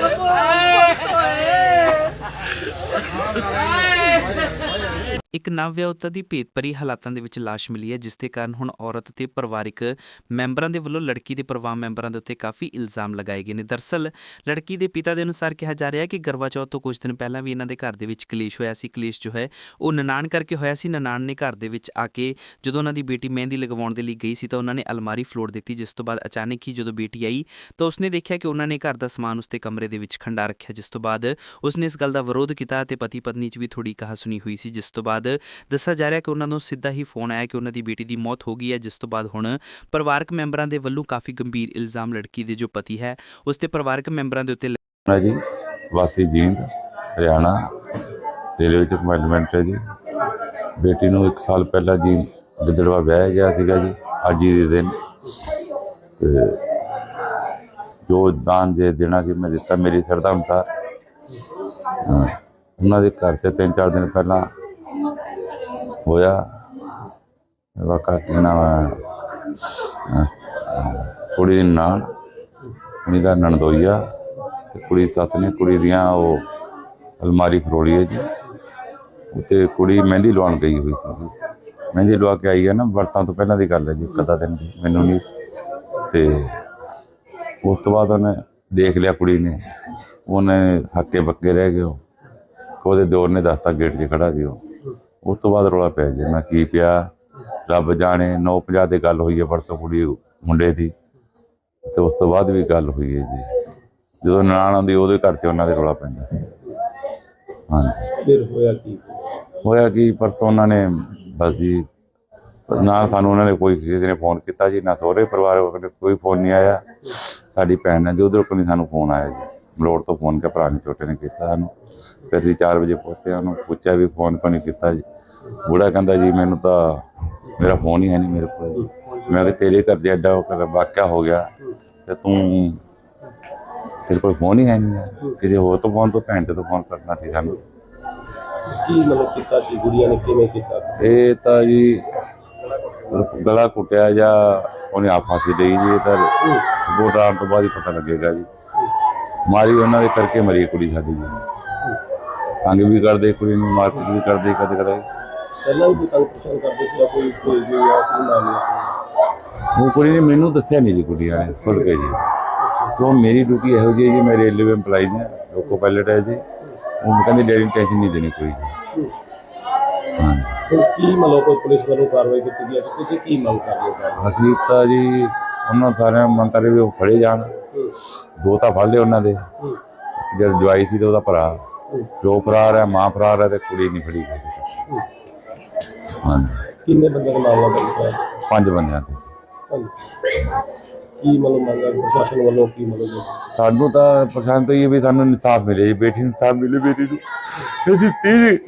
あ! ਇੱਕ ਨਵਵਿਆਹੁਤਾ ਦੀ ਭੇਤਭਰੀ ਹਾਲਾਤਾਂ ਦੇ ਵਿੱਚ ਲਾਸ਼ ਮਿਲੀ ਹੈ, ਜਿਸ ਦੇ ਕਾਰਨ ਹੁਣ ਔਰਤ ਤੇ ਪਰਿਵਾਰਿਕ ਮੈਂਬਰਾਂ ਦੇ ਵੱਲੋਂ ਲੜਕੀ ਦੇ ਪਰਿਵਾਰ ਮੈਂਬਰਾਂ ਦੇ ਉੱਤੇ ਕਾਫੀ ਇਲਜ਼ਾਮ ਲਗਾਏ ਗਏ ਨੇ। ਦਰਸਲ, ਲੜਕੀ ਦੇ ਪਿਤਾ ਦੇ ਅਨੁਸਾਰ ਕਿਹਾ ਜਾ ਰਿਹਾ ਹੈ ਕਿ ਗਰਵਾ ਚੌਥ ਤੋਂ ਕੁਝ ਦਿਨ ਪਹਿਲਾਂ ਵੀ ਇਹਨਾਂ ਦੇ ਘਰ ਦੇ ਵਿੱਚ ਕਲੇਸ਼ ਹੋਇਆ ਸੀ। ਕਲੇਸ਼ ਜੋ ਹੈ, ਉਹ ਨਨਾਣ ਕਰਕੇ ਹੋਇਆ ਸੀ। ਨਨਾਣ ਨੇ ਘਰ ਦੇ ਵਿੱਚ ਆ ਕੇ ਜਦੋਂ ਉਹਨਾਂ ਦੀ ਬੇਟੀ ਮਹਿੰਦੀ ਲਗਵਾਉਣ ਦੇ ਲਈ ਗਈ ਸੀ, ਤਾਂ ਉਹਨਾਂ ਨੇ ਅਲਮਾਰੀ ਫਲੋੜ ਦਿੱਤੀ, ਜਿਸ ਤੋਂ ਬਾਅਦ ਅਚਾਨਕ ਹੀ ਜਦੋਂ ਬੇਟੀ ਆਈ, ਤਾਂ ਉਸਨੇ ਦੇਖਿਆ ਕਿ ਉਹਨਾਂ ਨੇ ਘਰ ਦਾ ਸਮਾਨ ਉਸਦੇ ਕਮਰੇ ਦੇ ਵਿੱਚ ਖੰਡਾ ਰੱਖਿਆ, ਜਿਸ ਤੋਂ ਬਾਅਦ ਉਸਨੇ ਇਸ ਗੱਲ ਦਾ ਵਿਰੋਧ ਕੀਤਾ ਤੇ ਪਤੀ ਪਤਨੀ 'ਚ ਵੀ ਥੋੜੀ ਕਹਾ ਸੁਣੀ ਹੋਈ ਸੀ, ਜਿਸ ਤੋਂ ਬਾਅਦ ਦੱਸਿਆ ਜਾ ਰਿਹਾ ਕਿ ਉਹਨਾਂ ਨੂੰ ਸਿੱਧਾ ਹੀ ਫੋਨ ਆਇਆ ਕਿ ਉਹਨਾਂ ਦੀ ਬੇਟੀ ਦੀ ਮੌਤ ਹੋ ਗਈ ਹੈ, ਜਿਸ ਤੋਂ ਬਾਅਦ ਹੁਣ ਪਰਿਵਾਰਕ ਮੈਂਬਰਾਂ ਦੇ ਵੱਲੋਂ ਕਾਫੀ ਗੰਭੀਰ ਇਲਜ਼ਾਮ ਲੜਕੀ ਦੇ ਜੋ ਪਤੀ ਹੈ, ਉਸ ਤੇ ਪਰਿਵਾਰਕ ਮੈਂਬਰਾਂ ਦੇ ਉੱਤੇ ਹੈ ਜੀ, ਵਾਸੀ ਜੀਂਦ, ਹਰਿਆਣਾ, ਰੇਲਵੇ ਚ ਹੈ ਜੀ। ਬੇਟੀ ਨੂੰ 1 ਸਾਲ ਪਹਿਲਾਂ ਜੀ ਗਿੱਦੜਵਾ ਵਿਆਹਿਆ ਗਿਆ ਸੀਗਾ ਜੀ, ਅੱਜ ਹੀ ਦੇ ਦਿਨ। ਤੇ ਜੋ ਦਾਨ ਦੇ ਦੇਣਾ ਸੀ, ਮੈਂ ਦਿੱਤਾ, ਮੇਰੀ ਸ਼ਰਧਾ ਅਨੁਸਾਰ। ਉਹਨਾਂ ਦੇ ਘਰ ਤੇ ਤਿੰਨ ਚਾਰ ਦਿਨ ਪਹਿਲਾਂ ਹੋਇਆ। ਵਾਕਾ ਕੀ ਨਾਮ ਹੈ ਕੁੜੀ ਦੀ ਨਾਂ ਕੁੜੀ ਦਾ ਨਣਦੋਈਆ ਤੇ ਕੁੜੀ ਸੱਤ ਨੇ, ਕੁੜੀ ਦੀਆਂ ਉਹ ਅਲਮਾਰੀ ਫਰੋਲੀ ਹੈ ਜੀ। ਉੱਤੇ ਕੁੜੀ ਮਹਿੰਦੀ ਲਵਾਉਣ ਗਈ ਹੋਈ ਸੀ ਜੀ। ਮਹਿੰਦੀ ਲਵਾ ਕੇ ਆਈ ਹੈ ਨਾ, ਵਰਤਾਂ ਤੋਂ ਪਹਿਲਾਂ ਦੀ ਗੱਲ ਹੈ ਜੀ ਕਦਾ ਦਿਨ ਦੀ, ਮੈਨੂੰ ਨਹੀਂ। ਤੇ ਉਸ ਤੋਂ ਬਾਅਦ ਉਹਨੇ ਦੇਖ ਲਿਆ ਕੁੜੀ ਨੇ। ਉਹਨੇ ਹੱਕੇ ਬੱਕੇ ਰਹਿ ਗਏ ਉਹ। ਉਹਦੇ ਦਿਓਰ ਨੇ ਦੱਸਤਾ, ਗੇਟ 'ਚ ਖੜਾ ਸੀ ਉਹ। ਉਸ ਤੋਂ ਬਾਅਦ ਰੌਲਾ ਪਿਆ ਜੀ ਮੈਂ ਕੀ ਪਿਆ? ਰੱਬ ਜਾਣੇ 9:50 ਤੇ ਗੱਲ ਹੋਈ ਹੈ ਪਰਸੋਂ ਕੁੜੀ ਮੁੰਡੇ ਦੀ। ਤੇ ਉਸ ਤੋਂ ਬਾਅਦ ਵੀ ਗੱਲ ਹੋਈ ਹੈ ਜੀ। ਜਦੋਂ ਨਨਾਣ ਆਉਂਦੀ ਉਹਦੇ ਘਰ 'ਚ ਉਹਨਾਂ ਦੇ ਰੌਲਾ ਪੈਂਦਾ ਸੀ। ਹਾਂਜੀ। ਫਿਰ ਹੋਇਆ ਕੀ? ਹੋਇਆ ਕਿ? ਪਰਸੋਂ ਉਹਨਾਂ ਨੇ ਬਸ ਜੀ ਨਾ ਸਾਨੂੰ ਉਹਨਾਂ ਨੇ ਕੋਈ ਕਿਸੇ ਨੇ ਫੋਨ ਕੀਤਾ ਜੀ ਨਾ ਸਹੁਰੇ ਪਰਿਵਾਰ ਵੱਲੋਂ ਕੋਈ ਫੋਨ ਨਹੀਂ ਆਇਆ। ਸਾਡੀ ਭੈਣ ਨੇ ਜੀ ਉਧਰੋਂ ਕੋਈ ਸਾਨੂੰ ਫੋਨ ਆਇਆ ਜੀ। ਮਲੋੜ ਤੋਂ ਫੋਨ ਕੇ ਭਰਾ ਨੇ ਛੋਟੇ ਨੇ ਕੀਤਾ ਸਾਨੂੰ। ਫਿਰ ਅਸੀਂ 4 ਵਜੇ ਪਹੁੰਚੇ ਉਹਨੂੰ ਪੁੱਛਿਆ ਵੀ ਫੋਨ ਕਿਉਂ ਨਹੀਂ ਕੀਤਾ ਜੀ। ਬੁੜਾ ਕਹਿੰਦਾ ਜੀ ਮੈਨੂੰ ਤਾਂ ਮੇਰਾ ਫੋਨ ਹੀ ਹੈ ਨਹੀਂ ਮੇਰੇ ਕੋਲ। ਜੀ ਮੈਂ ਕਿ ਤੇਰੇ ਘਰ ਦੇ ਐਡਾ ਉਹ ਵਾਕਿਆ ਹੋ ਗਿਆ। ਤੇ ਤੂੰ ਤੇਰੇ ਕੋਲ ਫੋਨ ਹੀ ਹੈ ਨਹੀਂ ਕਿਸੇ ਹੋਰ ਤੋਂ ਫੋਨ ਤੋਂ ਭੈਣ ਤੇ ਫੋਨ ਕਰਨਾ ਸੀ ਸਾਨੂੰ। ਕੀ ਮਤਲਬ ਕੀਤਾ ਸੀ? ਗੁੜੀਆ ਨੇ ਕਿਵੇਂ ਕੀਤਾ? ਇਹ ਤਾਂ ਜੀ ਗਲਾ ਕੁੱਟਿਆ ਜਾਂ ਉਹਨੇ ਆਪ ਫਾਂਸੀ ਲਈ ਜੀ ਤਾਂ ਰਿਪੋਰਟ ਆਉਣ ਤੋਂ ਬਾਅਦ ਹੀ ਪਤਾ ਲੱਗੇਗਾ ਜੀ। ਮਾਰੀ ਉਹਨਾਂ ਦੇ ਕਰਕੇ ਮਰੀ ਕੁੜੀ ਸਾਡੀ ਜੀ। ਤੰਗ ਵੀ ਕਰਦੇ ਕੁੜੀ ਨੂੰ ਮਾਰਕੁੱਟ ਵੀ ਕਰਦੇ ਕਦੇ ਕਦੇ। ਪਹਿਲਾਂ ਵੀ ਕੋਈ ਤੰਗ ਪਰੇਸ਼ਾਨ ਕਰਦੇ ਸੀ ਜਾਂ ਕੋਈ ਕੋਈ ਵੀ ਜਾਂ ਕੋਈ ਮਾਮਲਾ ਉਹ ਕੁੜੀ ਨੇ ਮੈਨੂੰ ਦੱਸਿਆ ਨਹੀਂ ਜੀ ਕੁੜੀਆਂ ਨੇ ਖੁੱਲ ਕੇ ਜੀ। ਕਿਉਂ ਮੇਰੀ ਡਿਊਟੀ ਇਹੋ ਜਿਹੀ ਜੀ ਮੈਂ ਰੇਲਵੇ EMPLOYE ਹਾਂ ਲੋਕੋ ਪਾਇਲਟ ਹੈ ਜੀ। ਉਹ ਕਹਿੰਦੇ ਨੂੰ ਟੈਨਸ਼ਨ ਨਹੀਂ ਦੇਣੀ ਕੋਈ ਜੀ। ਹਾਂ। ਕੀ ਮਤਲਬ ਕੋਈ ਪੁਲਿਸ ਵੱਲੋਂ ਕਾਰਵਾਈ ਕੀਤੀ ਗਈ ਹੈ ਤੁਸੀਂ ਕੀ ਮੰਗ ਕਰਦੇ ਹੋ? ਅਸੀਂ ਤਾਂ ਜੀ ਉਹਨਾਂ ਸਾਰਿਆਂ ਮੰਗ ਕਰੇ ਵੀ ਉਹ ਫੜੇ ਜਾਣ। ਦੋ ਤਾਂ ਫੜ ਲਏ ਉਹਨਾਂ ਦੇ। ਜਦ ਜਵਾਈ ਸੀ ਤੇ ਉਹਦਾ ਭਰਾ। ਜੋ ਫਰਾਰ ਹੈ ਮਾਂ ਫਰਾਰ ਹੈ ਤੇ ਕੁੜੀ ਨਹੀਂ ਫੜੀ ਗਈ। ਹੂੰ। ਕਿੰਨੇ ਬੰਦੇ ਦਾ ਮਾਮਲਾ ਹੋਇਆ? ਪੰਜ ਬੰਦਿਆਂ ਤੇ। ਕੀ ਮਤਲਬ ਮੰਗ ਪ੍ਰਸ਼ਾਸਨ ਵੱਲੋਂ ਕੀ ਮਤਲਬ ਸਾਨੂੰ ਤਾਂ ਪਛਾਣ ਤੋਂ ਇਹ ਵੀ ਸਾਨੂੰ ਇਨਸਾਫ ਮਿਲੇ ਜੀ ਬੇਟੀ ਨੂੰ ਇਨਸਾਫ ਮਿਲੇ ਬੇਟੀ ਨੂੰ। ਅਸੀਂ ਤੇਰੇ